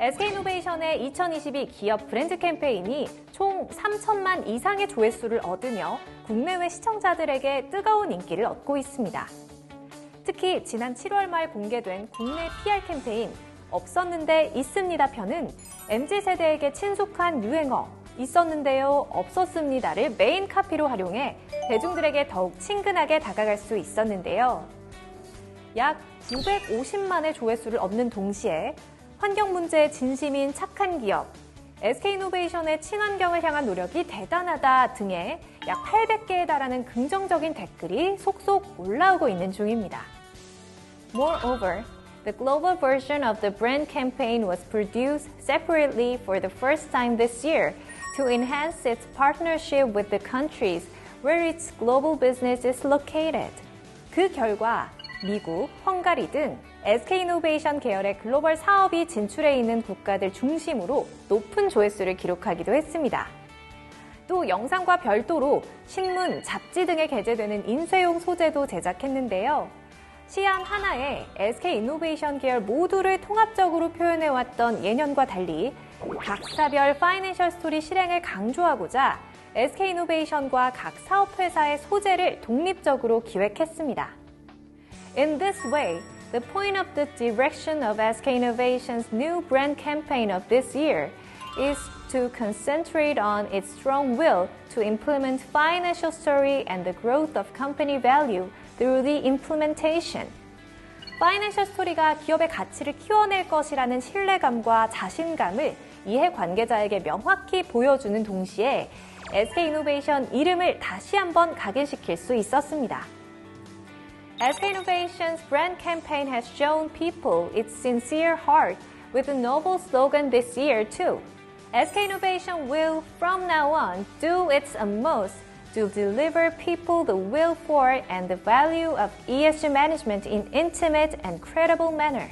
SK이노베이션의 2022 기업 브랜드 캠페인이 총 3천만 이상의 조회수를 얻으며 국내외 시청자들에게 뜨거운 인기를 얻고 있습니다. 특히 지난 7월 말 공개된 국내 PR 캠페인 없었는데 있습니다 편은 MZ세대에게 친숙한 유행어 있었는데요 없었습니다를 메인 카피로 활용해 대중들에게 더욱 친근하게 다가갈 수 있었는데요. 약 950만의 조회수를 얻는 동시에 환경 문제에 진심인 착한 기업, SK이노베이션의 친환경을 향한 노력이 대단하다 등의 약 800개에 달하는 긍정적인 댓글이 속속 올라오고 있는 중입니다. Moreover, the global version of the brand campaign was produced separately for the first time this year to enhance its partnership with the countries where its global business is located. 그 결과 미국, 헝가리 등 SK이노베이션 계열의 글로벌 사업이 진출해 있는 국가들 중심으로 높은 조회수를 기록하기도 했습니다. 또 영상과 별도로 신문, 잡지 등에 게재되는 인쇄용 소재도 제작했는데요. 시안 하나에 SK이노베이션 계열 모두를 통합적으로 표현해왔던 예년과 달리 각사별 파이낸셜 스토리 실행을 강조하고자 SK이노베이션과 각 사업회사의 소재를 독립적으로 기획했습니다. In this way, the point of the direction of SK Innovation's new brand campaign of this year is to concentrate on its strong will to implement financial story and the growth of company value through the implementation. 파이낸셜 스토리가 기업의 가치를 키워낼 것이라는 신뢰감과 자신감을 이해 관계자에게 명확히 보여주는 동시에 SK 이노베이션 이름을 다시 한번 각인시킬 수 있었습니다. SK Innovation's brand campaign has shown people its sincere heart with a noble slogan this year too. SK Innovation will, from now on, do its utmost to deliver people the will for and the value of ESG management in intimate and credible manner.